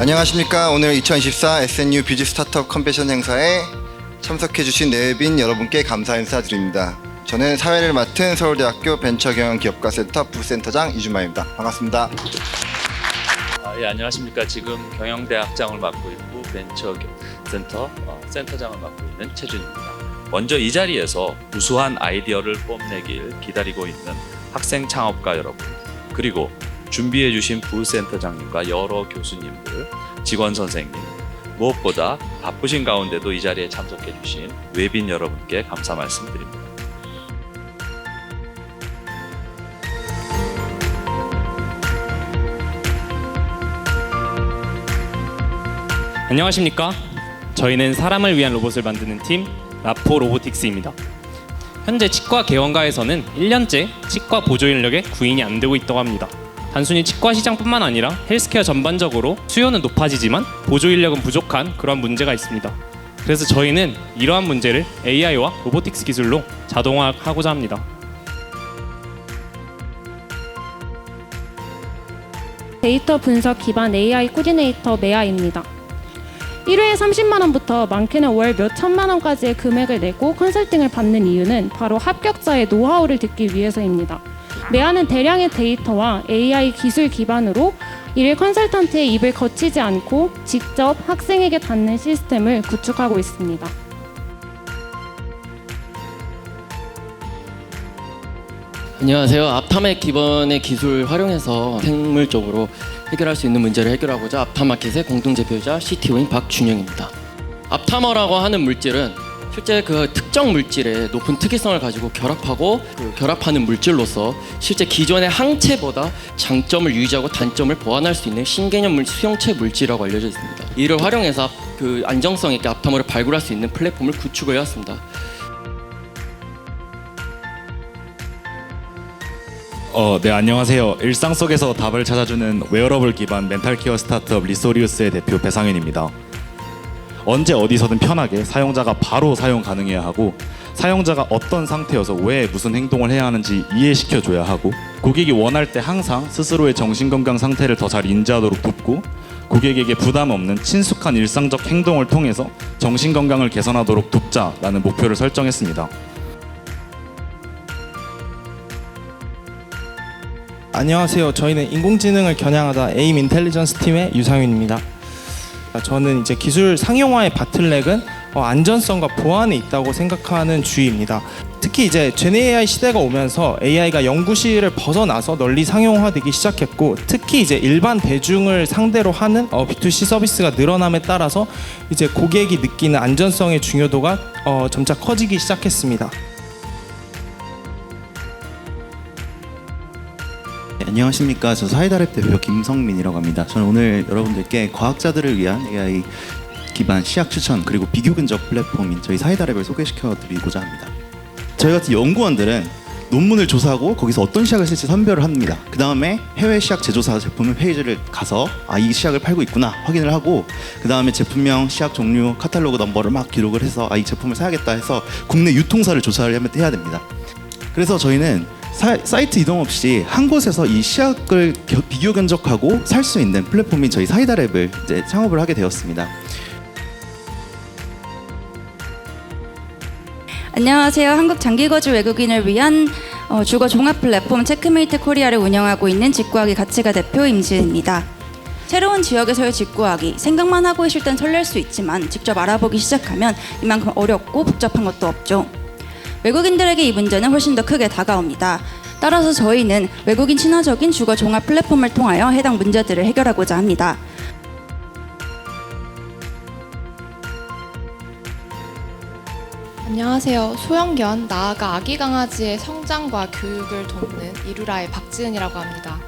안녕하십니까. 오늘 2024 SNU 뷰지 스타트업 컨벤션 행사에 참석해주신 내빈 여러분께 감사 인사드립니다. 저는 사회를 맡은 서울대학교 벤처경영기업가센터 부센터장 이준마입니다. 반갑습니다. 아, 예, 안녕하십니까. 지금 경영대학장을 맡고 있고 벤처센터 어, 센터장을 맡고 있는 최준입니다. 먼저 이 자리에서 우수한 아이디어를 뽐내길 기다리고 있는 학생 창업가 여러분, 그리고 준비해 주신 부센터장님과 여러 교수님들, 직원 선생님, 무엇보다 바쁘신 가운데도 이 자리에 참석해 주신 외빈 여러분께 감사 말씀드립니다. 안녕하십니까? 저희는 사람을 위한 로봇을 만드는 팀 라포 로보틱스입니다. 현재 치과 개원가에서는 1년째 치과 보조 인력의 구인이 안 되고 있다고 합니다. 단순히 치과 시장뿐만 아니라 헬스케어 전반적으로 수요는 높아지지만 보조 인력은 부족한 그런 문제가 있습니다. 그래서 저희는 이러한 문제를 AI와 로보틱스 기술로 자동화하고자 합니다. 데이터 분석 기반 AI 코디네이터 메아입니다. 1회에 30만 원부터 많게는 월 몇 천만 원까지의 금액을 내고 컨설팅을 받는 이유는 바로 합격자의 노하우를 듣기 위해서입니다. 메아는 대량의 데이터와 AI 기술 기반으로 일일 컨설턴트의 입을 거치지 않고 직접 학생에게 닿는 시스템을 구축하고 있습니다. 안녕하세요. 앞타의 기본의 기술 활용해서 생물적으로 해결할 수 있는 문제를 해결하고자 앞타마켓의 공동 대표자 CTO인 박준영입니다. 앞타머라고 하는 물질은 실제 그 특정 물질의 높은 특이성을 가지고 결합하고 그 결합하는 물질로서 실제 기존의 항체보다 장점을 유지하고 단점을 보완할 수 있는 신개념 물 수용체 물질이라고 알려져 있습니다. 이를 활용해서 앞- 그 안정성 있게 앞타머를 발굴할 수 있는 플랫폼을 구축을 해왔습니다. 어, 네, 안녕하세요. 일상 속에서 답을 찾아주는 웨어러블 기반 멘탈 케어 스타트업 리소리우스의 대표 배상현입니다. 언제 어디서든 편하게 사용자가 바로 사용 가능해야 하고 사용자가 어떤 상태여서 왜 무슨 행동을 해야 하는지 이해시켜 줘야 하고 고객이 원할 때 항상 스스로의 정신 건강 상태를 더 잘 인지하도록 돕고 고객에게 부담 없는 친숙한 일상적 행동을 통해서 정신 건강을 개선하도록 돕자라는 목표를 설정했습니다. 안녕하세요. 저희는 인공지능을 겨냥하다 에임 인텔리전스 팀의 유상윤입니다. 저는 이제 기술 상용화의 바틀렉은 어, 안전성과 보안에 있다고 생각하는 주의입니다. 특히 이제 젠 AI 시대가 오면서 AI가 연구실을 벗어나서 널리 상용화되기 시작했고 특히 이제 일반 대중을 상대로 하는 어, B2C 서비스가 늘어남에 따라서 이제 고객이 느끼는 안전성의 중요도가 어, 점차 커지기 시작했습니다. 안녕하십니까. 저 사이다랩 대표 김성민이라고 합니다. 저는 오늘 여러분들께 과학자들을 위한 AI 기반 시약 추천 그리고 비교 근접 플랫폼인 저희 사이다랩을 소개시켜 드리고자 합니다. 저희 같은 연구원들은 논문을 조사하고 거기서 어떤 시약을 쓸지 선별을 합니다. 그 다음에 해외 시약 제조사 제품을 페이지를 가서 아 이 시약을 팔고 있구나 확인을 하고 그 다음에 제품명, 시약 종류, 카탈로그 넘버를 막 기록을 해서 아 이 제품을 사야겠다 해서 국내 유통사를 조사를 해야 됩니다. 그래서 저희는 사, 사이트 이동 없이 한 곳에서 이 시약을 겨- 비교 견적하고 살 수 있는 플랫폼인 저희 사이다랩을 이제 창업을 하게 되었습니다. 안녕하세요. 한국 장기거주 외국인을 위한 어, 주거 종합 플랫폼 체크메이트 코리아를 운영하고 있는 직구하기 가치가 대표 임지은입니다. 새로운 지역에서의 직구하기 생각만 하고 있을 땐 설렐 수 있지만 직접 알아보기 시작하면 이만큼 어렵고 복잡한 것도 없죠. 외국인들에게 이 문제는 훨씬 더 크게 다가옵니다. 따라서 저희는 외국인 친화적인 주거 종합 플랫폼을 통하여 해당 문제들을 해결하고자 합니다. 안녕하세요. 소형견 나아가 아기 강아지의 성장과 교육을 돕는 이루라의 박지은이라고 합니다.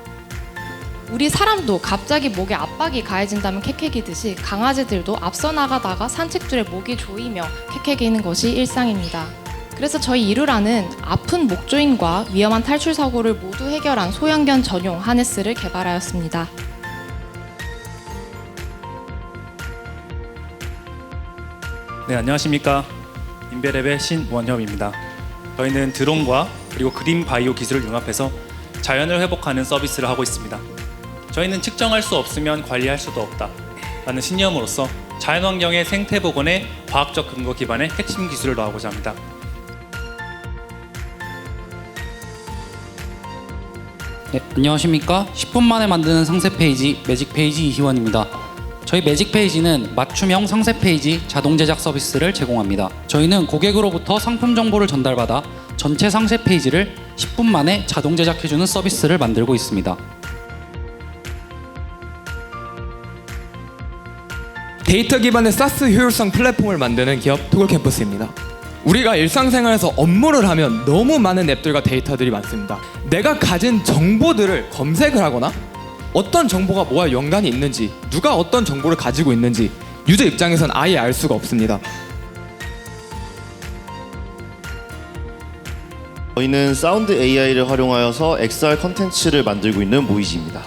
우리 사람도 갑자기 목에 압박이 가해진다면 캐캐기듯이 강아지들도 앞서 나가다가 산책 중에 목이 조이며 캐캐기는 것이 일상입니다. 그래서 저희 이루라는 아픈 목 조임과 위험한 탈출 사고를 모두 해결한 소형견 전용 하네스를 개발하였습니다. 네, 안녕하십니까. 인베랩의 신원협입니다. 저희는 드론과 그리고 그린 바이오 기술을 융합해서 자연을 회복하는 서비스를 하고 있습니다. 저희는 측정할 수 없으면 관리할 수도 없다. 라는 신념으로서 자연환경의 생태 복원에 과학적 근거 기반의 핵심 기술을 넣어보자 합니다. 네, 안녕하십니까? 10분 만에 만드는 상세 페이지 매직 페이지 이희원입니다. 저희 매직 페이지는 맞춤형 상세 페이지 자동 제작 서비스를 제공합니다. 저희는 고객으로부터 상품 정보를 전달받아 전체 상세 페이지를 10분 만에 자동 제작해주는 서비스를 만들고 있습니다. 데이터 기반의 사스 효율성 플랫폼을 만드는 기업 토글 캠퍼스입니다. 우리가 일상생활에서 업무를 하면 너무 많은 앱들과 데이터들이 많습니다. 내가 가진 정보들을 검색을 하거나 어떤 정보가 뭐와 연관이 있는지, 누가 어떤 정보를 가지고 있는지 유저 입장에선 아예 알 수가 없습니다. 저희는 사운드 AI를 활용하여서 XR 컨텐츠를 만들고 있는 모이지입니다.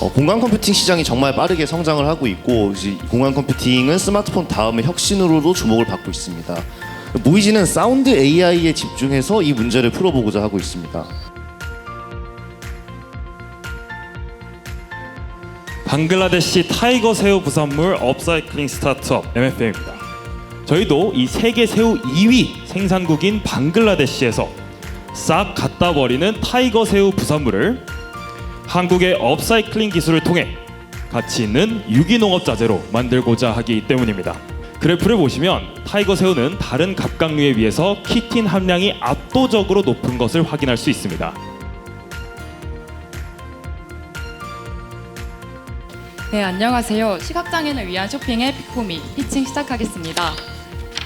어, 공간 컴퓨팅 시장이 정말 빠르게 성장을 하고 있고 공간 컴퓨팅은 스마트폰 다음의 혁신으로도 주목을 받고 있습니다. 모이지는 사운드 AI에 집중해서 이 문제를 풀어보고자 하고 있습니다. 방글라데시 타이거 새우 부산물 업사이클링 스타트업 MFA입니다. 저희도 이 세계 새우 2위 생산국인 방글라데시에서 싹 갖다 버리는 타이거 새우 부산물을 한국의 업사이클링 기술을 통해 가치 있는 유기농업 자재로 만들고자 하기 때문입니다. 그래프를 보시면 타이거 새우는 다른 갑각류에 비해서 키틴 함량이 압도적으로 높은 것을 확인할 수 있습니다. 네, 안녕하세요. 시각장애인을 위한 쇼핑의 피코미 피칭 시작하겠습니다.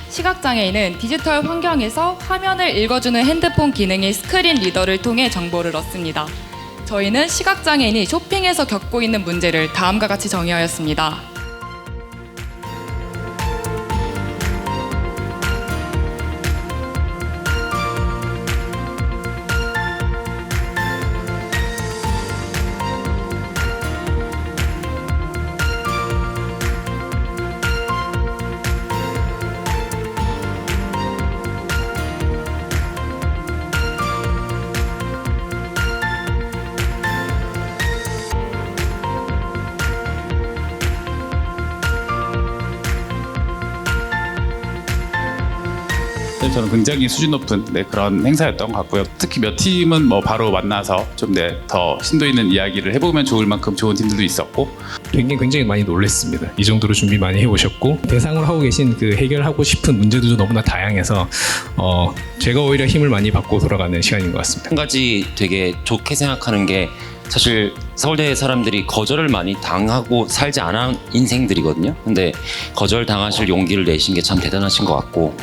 시각장애인은 디지털 환경에서 화면을 읽어주는 핸드폰 기능인 스크린 리더를 통해 정보를 얻습니다. 저희는 시각장애인이 쇼핑에서 겪고 있는 문제를 다음과 같이 정의하였습니다. 저는 굉장히 수준 높은 네, 그런 행사였던 것 같고요. 특히 몇 팀은 뭐 바로 만나서 좀 더 심도 있는 이야기를 해보면 좋을 만큼 좋은 팀들도 있었고 굉장히 굉장히 많이 놀랐습니다. 이 정도로 준비 많이 해오셨고 대상으로 하고 계신 그 해결하고 싶은 문제들도 너무나 다양해서 어, 제가 오히려 힘을 많이 받고 돌아가는 시간인 것 같습니다. 한 가지 되게 좋게 생각하는 게 사실 서울대 사람들이 거절을 많이 당하고 살지 않은 인생들이거든요. 근데 거절 당하실 용기를 내신 게 참 대단하신 것 같고